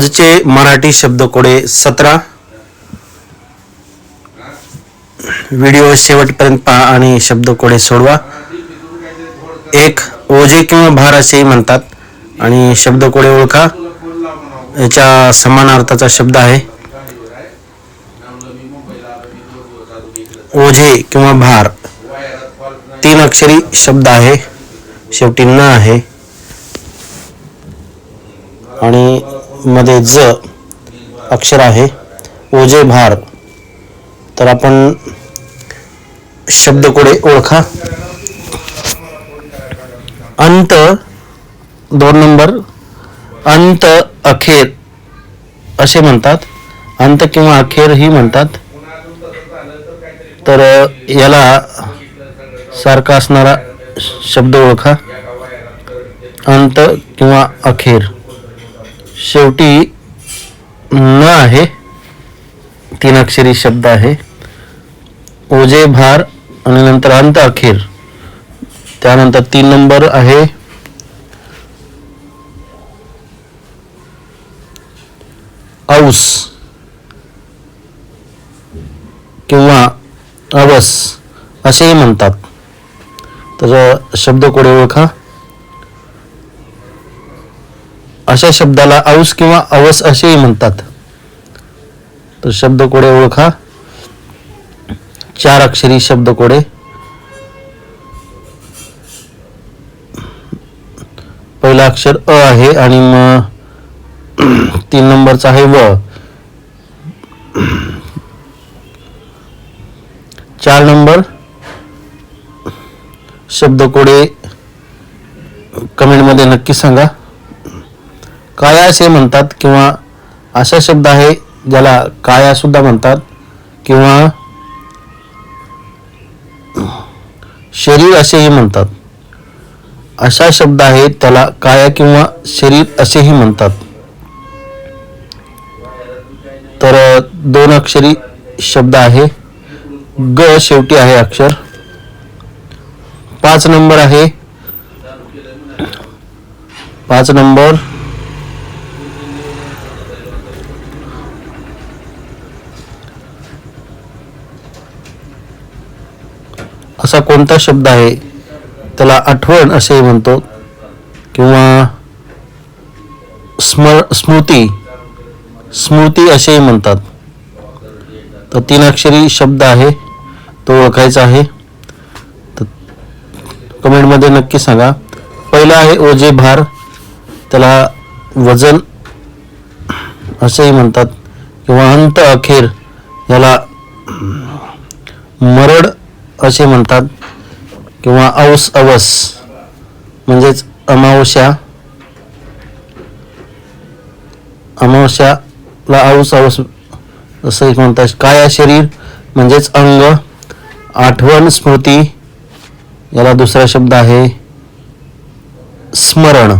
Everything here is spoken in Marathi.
आजचे मराठी शब्दकोडे सतरा. व्हिडिओ शेवटपर्यंत पहा आणि शब्दकोडे सोडवा. एक ओझे किंवा भार असेही म्हणतात आणि शब्दकोडे ओळखा. याच्या समान अर्थाचा शब्द आहे. ओझे किंवा भार तीन अक्षरी शब्द आहे. शेवटी न आहे. आणि मध्ये ज अक्षर आहे. ओजे भार. तर आपण शब्दकोडे ओळखा. अंत दोन नंबर. अंत अखेर. असे म्हणतात. अंत किंवा अखेर ही म्हणतात. तर याला सारखा असणारा शब्द ओळखा. अंत किंवा अखेर. शेवटी न आहे तीन अक्षरी शब्द आहे. ओजे भार आणि नंतर अंत अखेर. त्यानंतर तीन नंबर आहे. औस किंवा अवस असेही म्हणतात. तर शब्दकोडे ओळखा. अशा शब्दाला औस किंवा अवस असेही म्हणतात. तर शब्दकोडे ओळखा. चार अक्षरी शब्दकोडे पहिला अक्षर अ आहे आणि मग तीन नंबरचा आहे व. चार नंबर शब्दकोडे कमेंटमध्ये नक्की सांगा. काया असे म्हणतात किंवा असा शब्द आहे ज्याला काया सुद्धा म्हणतात किंवा शरीर असेही म्हणतात. अशा शब्द आहेत त्याला काया किंवा शरीर असेही म्हणतात. तर दोन अक्षरी शब्द आहे. ग शेवटी आहे अक्षर. पाच नंबर आहे. पाच नंबर. असा कोणता शब्द आहे त्याला आठवण असेही म्हणतो. किंवा स्मर स्मृती स्मृती असेही म्हणतात. तर तीन अक्षरी शब्द आहे तो ओळखायचा आहे. तर कमेंटमध्ये नक्की सांगा. पहिला आहे ओझे भार त्याला वजन असेही म्हणतात. किंवा अंत अखेर याला मरड असे म्हणतात किंवा औस अवस म्हणजेच अमावस्या. अमावस्याला औस अवस असंही म्हणतात. काया शरीर? म्हणजेच अंग आठवण स्मृती. याला दुसरा शब्द आहे स्मरण.